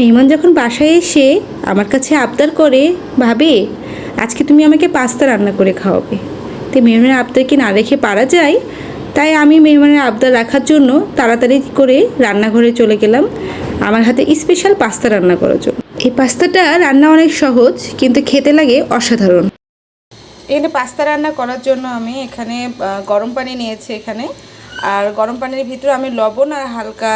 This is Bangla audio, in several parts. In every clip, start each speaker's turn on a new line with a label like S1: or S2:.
S1: মেহমান যখন বাসায় এসে আমার কাছে আবদার করে, ভাবে, আজকে তুমি আমাকে পাস্তা রান্না করে খাওয়াবে। তো মেহমানের আবদারকে না রেখে পারা যায়, তাই আমি মেহমানের আবদার রাখার জন্য তাড়াতাড়ি করে রান্নাঘরে চলে গেলাম, আমার হাতে স্পেশাল পাস্তা রান্না করার জন্য। এই পাস্তাটা রান্না অনেক সহজ, কিন্তু খেতে লাগে অসাধারণ।
S2: এখানে পাস্তা রান্না করার জন্য আমি এখানে গরম পানি নিয়েছি এখানে। আর গরম পানির ভিতরে আমি লবণ আর হালকা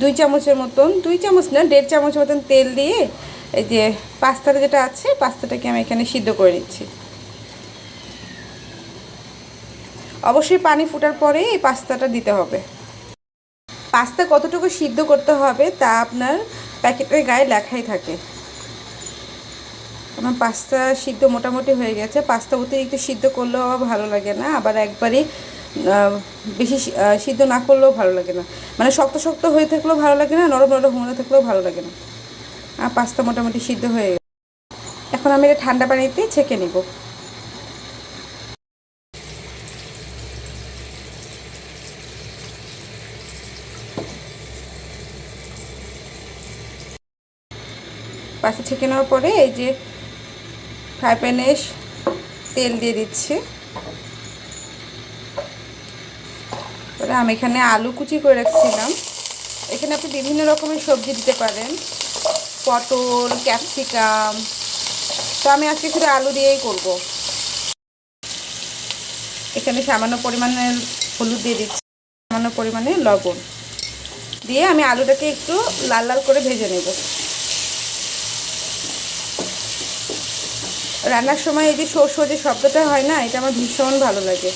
S2: দুই চামচের মতন, দুই চামচ না, দেড় চামচের মতন তেল দিয়ে এই যে পাস্তাটা যেটা আছে, পাস্তাটাকে আমি এখানে সিদ্ধ করে নিচ্ছি। অবশ্যই পানি ফোটার পরে এই পাস্তাটা দিতে হবে। পাস্তা কতটুকু সিদ্ধ করতে হবে তা আপনার প্যাকেটের গায়ে লেখাই থাকে। আমার পাস্তা সিদ্ধ মোটামুটি হয়ে গেছে। পাস্তা অতিরিক্ত সিদ্ধ করলেও ভালো লাগে না। আবার একবারই বেশি সিদ্ধ না করলেও ভালো লাগে না। মানে শক্ত শক্ত হয়ে থাকলেও ভালো লাগে না, নরম নরম হয়ে থাকলেও ভালো লাগে না। আর পাস্তা মোটামুটি সিদ্ধ হয়ে গেছে। এখন আমি এটা ঠান্ডা পানিতে ছেঁকে নিব। পাস্তা ছেঁকে নেওয়ার পরে এই যে ফ্রাই প্যানে তেল দিয়ে দিচ্ছি। তারপরে আমি এখানে আলু কুচি করে রাখছিলাম। এখানে আপনি বিভিন্ন রকমের সবজি দিতে পারেন। পটল, ক্যাপসিকাম। তো আমি আজকে শুধু আলু দিয়েই করব। এখানে সামান্য পরিমাণে হলুদ দিয়ে দিচ্ছি। সামান্য পরিমাণে লবণ। দিয়ে আমি আলুটাকে একটু লাল লাল করে ভেজে নেব। রান্নার সময় এই যে শো যে শব্দটা হয় না, এটা আমার ভীষণ ভালো লাগে।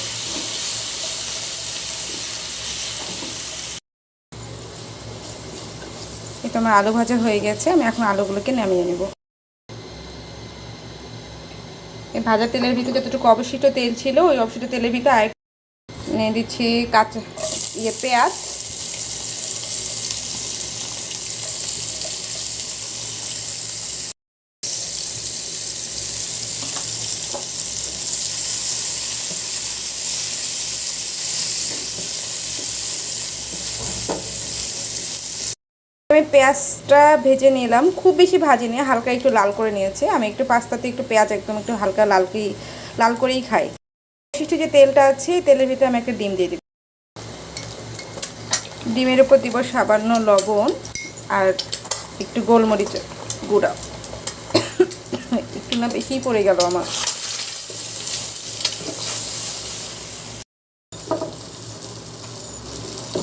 S2: এটা আমার আলু ভাজা হয়ে গেছে, আমি এখন আলুগুলোকে নামিয়ে নেব। এই ভাজা তেলের ভিতরে যতটুকু অবশিষ্ট তেল ছিল, ওই অবশিষ্ট তেলের ভিতরে আর দিচ্ছি কাঁচা ইয়ে পেঁয়াজ। আমি পেঁয়াজটা ভেজে নিলাম। খুব বেশি ভাজিনি হালকা একটু লাল করে নিয়েছে। আমি একটু পাস্তাতে একটু পেঁয়াজ, একদম একটু হালকা লাল লাল করেই খাই। অবশিষ্ট যে তেলটা আছে তেলের ভিতরে আমি একটা ডিম দিয়ে দিই ডিমের উপর দিব সামান্য লবণ আর একটু গোলমরিচ গুঁড়া। একটু না বেশিই পড়ে গেল আমার।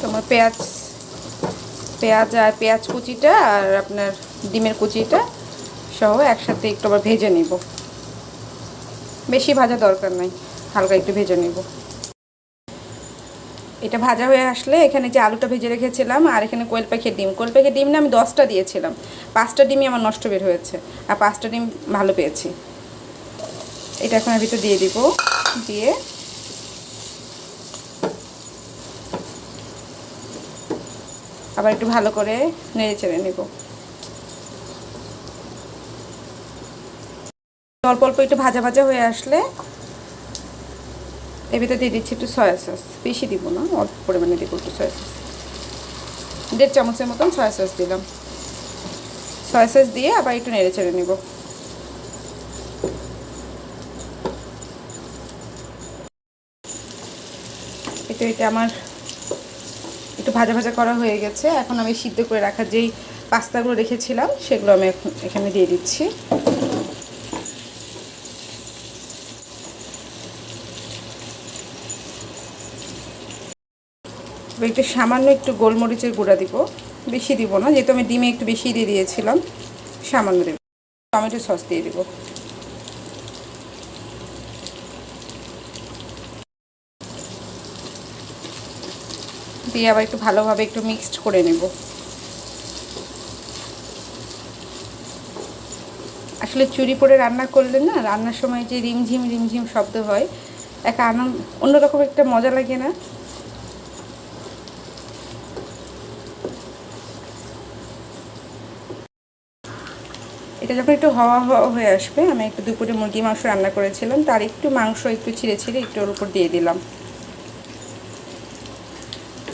S2: তোমার পেঁয়াজ পেঁয়াজ আর পেঁয়াজ কুচিটা আর আপনার ডিমের কুচিটা সহ একসাথে একটু আবার ভেজে নিব। বেশি ভাজা দরকার নাই, হালকা একটু ভেজে নিব। এটা ভাজা হয়ে আসলে এখানে যে আলুটা ভেজে রেখেছিলাম আর এখানে কোয়েল পাখির ডিম। কোয়েল পাখির ডিম না আমি দশটা দিয়েছিলাম। পাঁচটা ডিমই আমার নষ্ট বের হয়েছে আর পাঁচটা ডিম ভালো পেয়েছি। এটা এখন আমি ভিতর দিয়ে দিব। দিয়ে আবার একটু ভালো করে নেড়ে চেড়ে নেব। অল্প অল্প একটু ভাজা ভাজা হয়ে আসলে এর ভিতরে দিয়ে দিচ্ছি একটু সয়া সস বেশি দিব না, অল্প পরিমাণে দিব একটু সয়া সস দেড় চামচের মতন সয়া সস দিলাম। সয়া সস দিয়ে আবার একটু নেড়ে চেড়ে নেব। এটা এটা আমার একটু ভাজা ভাজা করা হয়ে গেছে। এখন আমি সিদ্ধ করে রাখা যেই পাস্তাগুলো রেখেছিলাম, সেগুলো আমি এখন এখানে দিয়ে দিচ্ছি। একটু সামান্য একটু গোলমরিচের গুঁড়া দিব। বেশি দিব না, যেহেতু আমি ডিমে একটু বেশি দিয়ে দিয়েছিলাম, সামান্য দেব। টমেটো সস দিয়ে দিব। দিয়ে আবার একটু ভালোভাবে একটু মিক্সড করে নেব। আসলে চুরি পরে রান্না করলে না, রান্নার সময় যে রিমঝিম রিমঝিম শব্দ হয় একটা আনন্দ, অন্যরকম একটা মজা লাগে না? এটা যখন একটু হাওয়া হওয়া হয়ে আসবে, আমি একটু দুপুরে মুরগি মাংস রান্না করেছিলাম, তার একটু মাংস একটু ছিঁড়ে ছিঁড়ে একটু ওর উপর দিয়ে দিলাম।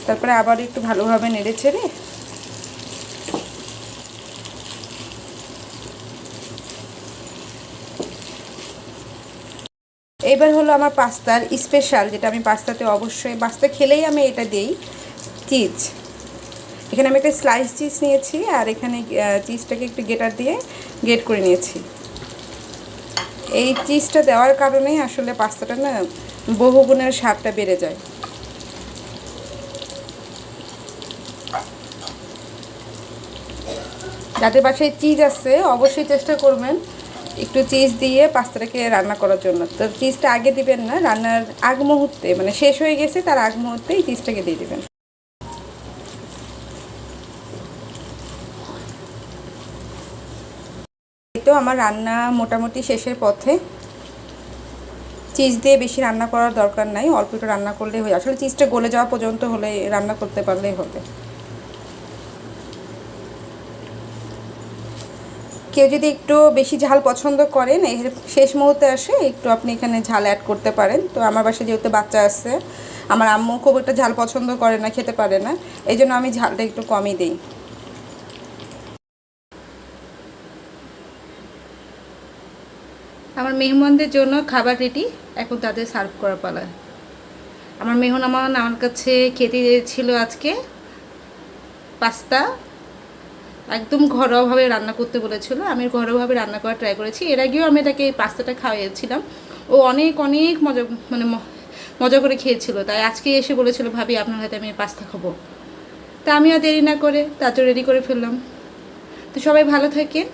S2: তারপরে আবার একটু ভালোভাবে নেড়ে ছেড়ে এবার হলো আমার পাস্তার স্পেশাল, যেটা আমি পাস্তাতে অবশ্যই, পাস্তা খেলেই আমি এটা দেই, চিজ। এখানে আমি একটা স্লাইস চিজ নিয়েছি আর এখানে চিজটাকে একটু গেটার দিয়ে গেট করে নিয়েছি। এই চিজটা দেওয়ার কারণেই আসলে পাস্তাটা না বহুগুণের স্বাদটা বেড়ে যায়। যাদের বাসায় চিজ আছে, অবশ্যই চেষ্টা করবেন একটু চিজ দিয়ে পাস্তাটাকে রান্না করার জন্য। তো চিজটা আগে দিবেন না, রান্নার আগ মুহূর্তে মানে শেষ হয়ে গেছে, তার আগ মুহূর্তেই চিজটাকে দিয়ে দেবেন। এই তো আমার রান্না মোটামুটি শেষের পথে। চিজ দিয়ে বেশি রান্না করার দরকার নাই, অল্প একটু রান্না করলেই হয়ে আসলে চিজটা গলে যাওয়া পর্যন্ত হলে রান্না করতে পারলেই হবে। কেউ যদি একটু বেশি ঝাল পছন্দ করেন এর শেষ মুহূর্তে আসে একটু আপনি এখানে ঝাল অ্যাড করতে পারেন। তো আমার বাসায় যেহেতু বাচ্চা আছে, আমার আম্মু খুব একটা ঝাল পছন্দ করে না, খেতে পারে না। এই জন্য আমি ঝালটা একটু কমই দিই।
S1: আমার মেহমানদের জন্য খাবার রেডি এখন তাদের সার্ভ করা পালা। আমার মেহমান আমার কাছে খেতে ছিল আজকে পাস্তা একদম ঘরোয়াভাবে রান্না করতে বলেছিল। আমি ঘরোয়াভাবে রান্না করা ট্রাই করেছি। এর আগেও আমি তাকে এই পাস্তাটা খাওয়াইছিলাম ও অনেক অনেক মজা মানে মজা করে খেয়েছিল। তাই আজকে এসে বলেছিল, ভাবি, আপনার হাতে আমি পাস্তা খাব। তা আমি আর দেরি না করে তাড়াতাড়ি রেডি করে ফেললাম। তো সবাই ভালো থাকেন।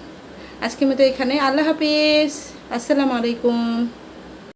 S1: আজকের মতো এখানে। আল্লাহ হাফিজ। আসসালামু আলাইকুম।